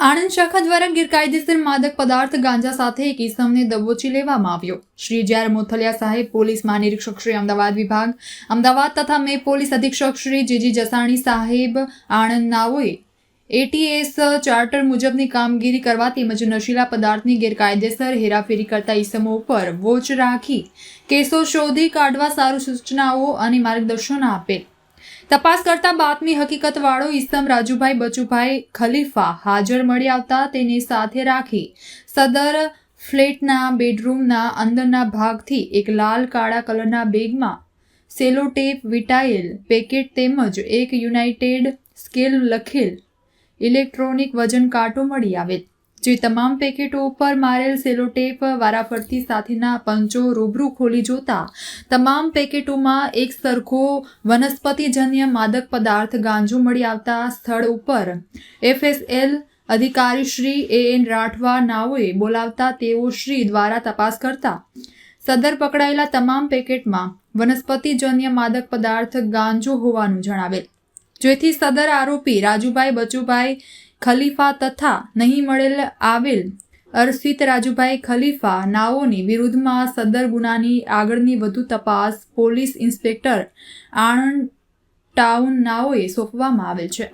આણંદ શાખા દ્વારા ગેરકાયદેસર માદક પદાર્થ ગાંજા સાથે એક ઇસમને દબોચી લેવામાં આવ્યો. શ્રી જ્યાર મોથલિયા સાહેબ, પોલીસ મહાનિરીક્ષક શ્રી અમદાવાદ વિભાગ, અમદાવાદ તથા મે પોલીસ અધિક્ષક શ્રી જીજી જસાણી સાહેબ, આણંદ નાઓએ એટીએસ ચાર્ટર મુજબની કામગીરી કરવા તેમજ નશીલા પદાર્થની ગેરકાયદેસર હેરાફેરી કરતા ઇસમો ઉપર વોચ રાખી કેસો શોધી કાઢવા સારું સૂચનાઓ અને માર્ગદર્શન આપેલ તપાસ કરતા બાતમી હકીકતવાળો ઇસમ રાજુભાઈ બચુભાઈ ખલીફા હાજર મળી આવતા તેને સાથે રાખી સદર ફ્લેટના બેડરૂમના અંદરના ભાગથી એક લાલ કાળા કલરના બેગમાં સેલોટેપ વિટાયેલ પેકેટ તેમજ એક યુનાઇટેડ સ્કેલ લખેલ ઇલેક્ટ્રોનિક વજન કાંટો મળી આવેલ. જે તમામ પેકેટો ઉપર મારેલ સેલોટેપ વારાફરતી સાથેના પંચો રૂબરૂ ખોલી જોતા તમામ પેકેટોમાં એક સરખો વનસ્પતિજન્ય માદક પદાર્થ ગાંજો મળી આવતા સ્થળ ઉપર એફએસએલ અધિકારી શ્રી એ એન રાઠવા નાઓએ બોલાવતા તેઓ શ્રી દ્વારા તપાસ કરતા સદર પકડાયેલા તમામ પેકેટમાં વનસ્પતિજન્ય માદક પદાર્થ ગાંજો હોવાનું જણાવેલ. જેથી સદર આરોપી રાજુભાઈ બચુભાઈ ખલીફા તથા નહીં મળેલ આવેલ અર્ષિત રાજુભાઈ ખલીફા નાઓની વિરુદ્ધમાં સદર ગુનાની આગળની વધુ તપાસ પોલીસ ઇન્સ્પેક્ટર આણંદ ટાઉન નાઓએ સોંપવામાં આવેલ છે.